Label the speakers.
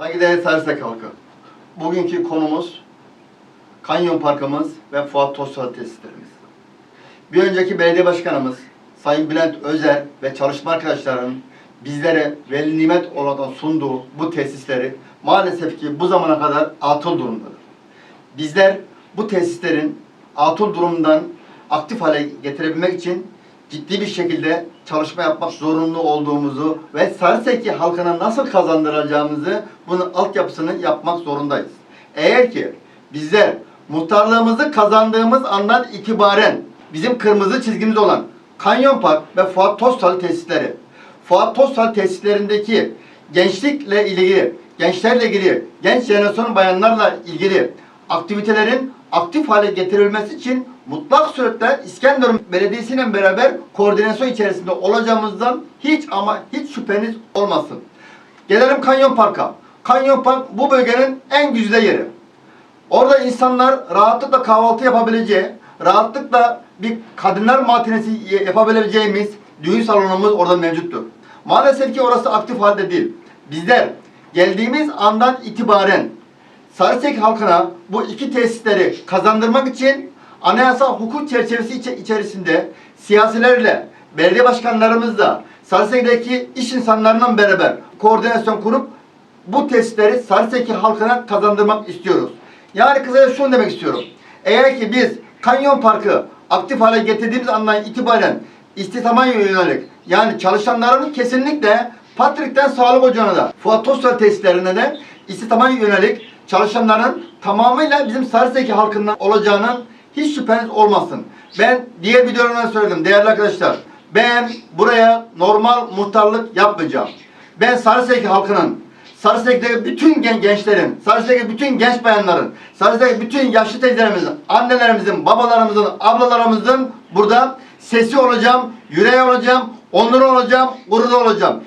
Speaker 1: Saygıdeğer Sarısek halkı. Bugünkü konumuz Kanyon Parkımız ve Fuat Tosyal tesislerimiz. Bir önceki belediye başkanımız Sayın Bülent Özer ve çalışma arkadaşlarının bizlere veli nimet olarak sunduğu bu tesisleri maalesef ki bu zamana kadar atıl durumdadır. Bizler bu tesislerin atıl durumundan aktif hale getirebilmek için ciddi bir şekilde çalışma yapmak zorunlu olduğumuzu ve Sarıseki halkına nasıl kazandıracağımızı bunun altyapısını yapmak zorundayız. Eğer ki bizler muhtarlığımızı kazandığımız andan itibaren bizim kırmızı çizgimiz olan Kanyon Park ve Fuat Tostal tesisleri, Fuat Tostal tesislerindeki gençlikle ilgili, gençlerle ilgili, genç jenerasyon bayanlarla ilgili aktivitelerin aktif hale getirilmesi için mutlak surette İskenderun Belediyesi ile beraber koordinasyon içerisinde olacağımızdan hiç ama hiç şüpheniz olmasın. Gelelim Kanyon Park'a. Kanyon Park bu bölgenin en güzide yeri. Orada insanlar rahatlıkla kahvaltı yapabileceği, rahatlıkla bir kadınlar matinesi yapabileceğimiz düğün salonumuz orada mevcuttur. Maalesef ki orası aktif halde değil. Bizler geldiğimiz andan itibaren Sarısek halkına bu iki tesisleri kazandırmak için anayasal hukuk çerçevesi içe- içerisinde siyasilerle, belediye başkanlarımızla, Sarısek'teki iş insanlarından beraber koordinasyon kurup bu tesisleri Sarıseki halkına kazandırmak istiyoruz. Yani kısaca şunu demek istiyorum. Eğer ki biz Kanyon Parkı aktif hale getirdiğimiz andan itibaren istihdama yönelik yani çalışanların kesinlikle Patrick'ten sağlık ocağına da Fuat Tostal tesislerine de istihdama yönelik çalışanların tamamıyla bizim Sarıseki halkından olacağının hiç şüpheniz olmasın. Ben diğer videolarımda söyledim değerli arkadaşlar. Ben buraya normal muhtarlık yapmayacağım. Ben Sarıseki halkının Sarısak'taki bütün gen- gençlerin, Sarısak'taki bütün genç bayanların, Sarısak'taki bütün yaşlı teyzelerimizin, annelerimizin, babalarımızın, ablalarımızın burada sesi olacağım, yüreği olacağım, onuru olacağım, gururu olacağım.